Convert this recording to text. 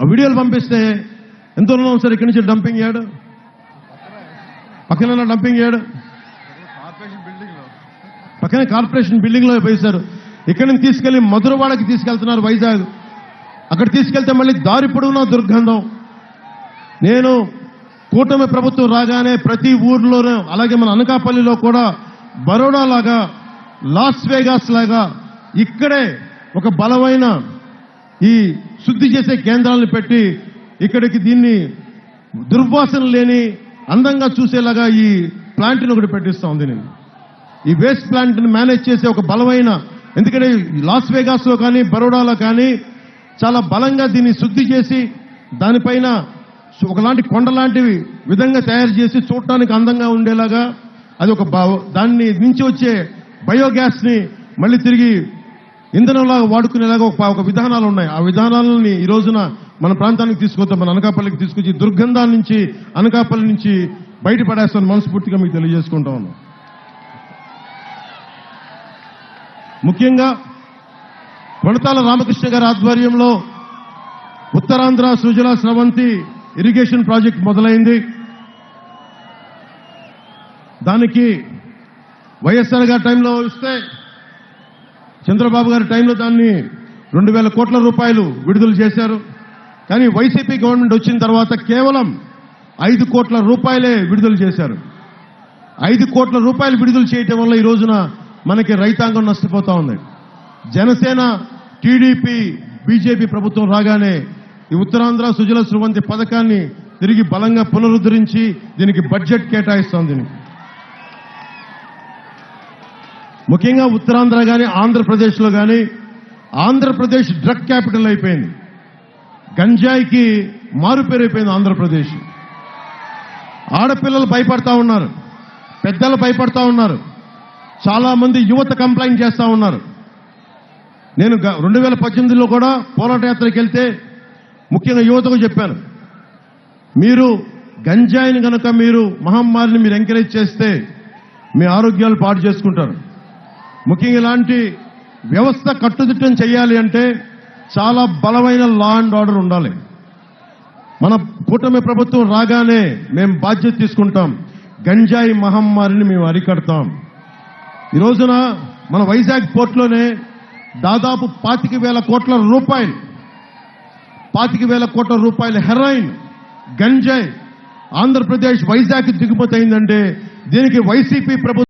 ఆ వీడియోలు పంపిస్తే ఎంత ఉన్నాం సార్ ఇక్కడి నుంచి డంపింగ్ యార్డ్ పక్కన డంపింగ్ యార్డ్ బిల్డింగ్ పక్కనే కార్పొరేషన్ బిల్డింగ్లో పోయిస్తారు. ఇక్కడి నుంచి తీసుకెళ్ళి మధురవాడకి తీసుకెళ్తున్నారు వైజాగ్. అక్కడ తీసుకెళ్తే మళ్ళీ దారి పొడవునా దుర్గంధం. నేను కూటమి ప్రభుత్వం రాగానే ప్రతి ఊర్లోనూ అలాగే మన అనకాపల్లిలో కూడా బరోడా లాగా లాస్ వేగాస్ లాగా ఇక్కడే ఒక బలమైన ఈ శుద్ధి చేసే కేంద్రాలను పెట్టి ఇక్కడికి దీన్ని దుర్వాసన లేని అందంగా చూసేలాగా ఈ ప్లాంట్ని ఒకటి పెట్టిస్తా ఉంది నేను. ఈ వేస్ట్ ప్లాంట్ని మేనేజ్ చేసే ఒక బలమైన ఎందుకంటే లాస్ వేగాస్లో కానీ బరోడాలో కానీ చాలా బలంగా దీన్ని శుద్ధి చేసి దానిపైన ఒకలాంటి కొండలాంటి విధంగా తయారు చేసి చూడటానికి అందంగా ఉండేలాగా అది ఒక బా- దాన్ని నుంచి వచ్చే బయోగ్యాస్ని మళ్ళీ తిరిగి ఇంధనంలాగా వాడుకునేలాగా ఒక ఒక విధానాలు ఉన్నాయి ఆ విధానాలని ఈ రోజున మన ప్రాంతానికి తీసుకొద్దాం మన అనకాపల్లికి తీసుకొచ్చి దుర్గంధాల నుంచి అనకాపల్లి నుంచి బయటపడేస్తాను మనస్ఫూర్తిగా మీకు తెలియజేసుకుంటా ఉన్నాం. ముఖ్యంగా కొడతాల రామకృష్ణ గారి ఆధ్వర్యంలో ఉత్తరాంధ్ర సుజల స్రవంతి ఇరిగేషన్ ప్రాజెక్ట్ మొదలైంది. దానికి వైఎస్ఆర్ గారి టైంలో ఇస్తే చంద్రబాబు గారి టైంలో దాన్ని రెండు వేల కోట్ల రూపాయలు విడుదల చేశారు. కానీ వైసీపీ గవర్నమెంట్ వచ్చిన తర్వాత కేవలం ఐదు కోట్ల రూపాయలే విడుదల చేశారు. ఐదు కోట్ల రూపాయలు విడుదల చేయటం వల్ల ఈ రోజున మనకి రైతాంగం నష్టపోతా ఉంది. జనసేన టీడీపీ బీజేపీ ప్రభుత్వం రాగానే ఈ ఉత్తరాంధ్ర సుజల స్రవంతి పథకాన్ని తిరిగి బలంగా పునరుద్ధరించి దీనికి బడ్జెట్ కేటాయిస్తోంది. దీనికి ముఖ్యంగా ఉత్తరాంధ్ర కానీ ఆంధ్రప్రదేశ్లో కానీ ఆంధ్రప్రదేశ్ డ్రగ్ క్యాపిటల్ అయిపోయింది. గంజాయికి మారుపేరు అయిపోయింది ఆంధ్రప్రదేశ్. ఆడపిల్లలు భయపడతా ఉన్నారు. పెద్దలు భయపడతా ఉన్నారు. చాలా మంది యువత కంప్లైంట్ చేస్తా ఉన్నారు. నేను రెండు వేల పద్దెనిమిదిలో కూడా పోరాట యాత్రకి వెళ్తే ముఖ్యంగా యువతకు చెప్పాను. మీరు గంజాయిని కనుక మీరు మహమ్మారిని మీరు ఎంకరేజ్ చేస్తే మీ ఆరోగ్యాలు పాడు చేసుకుంటారు. ముఖ్యంగా ఇలాంటి వ్యవస్థ కట్టుదిట్టం చేయాలి అంటే చాలా బలమైన లా అండ్ ఆర్డర్ ఉండాలి. మన కూటమి ప్రభుత్వం రాగానే మేము బాధ్యత తీసుకుంటాం. గంజాయి మహమ్మారిని మేము అరికడతాం. ఈ రోజున మన వైజాగ్ పోర్ట్లోనే దాదాపు పాతిక వేల కోట్ల రూపాయలు పాతిక వేల కోట్ల రూపాయల హెరాయిన్ గంజాయి ఆంధ్రప్రదేశ్ వైజాగ్ దిగుమతి అయిందంటే దీనికి వైసీపీ ప్రభుత్వం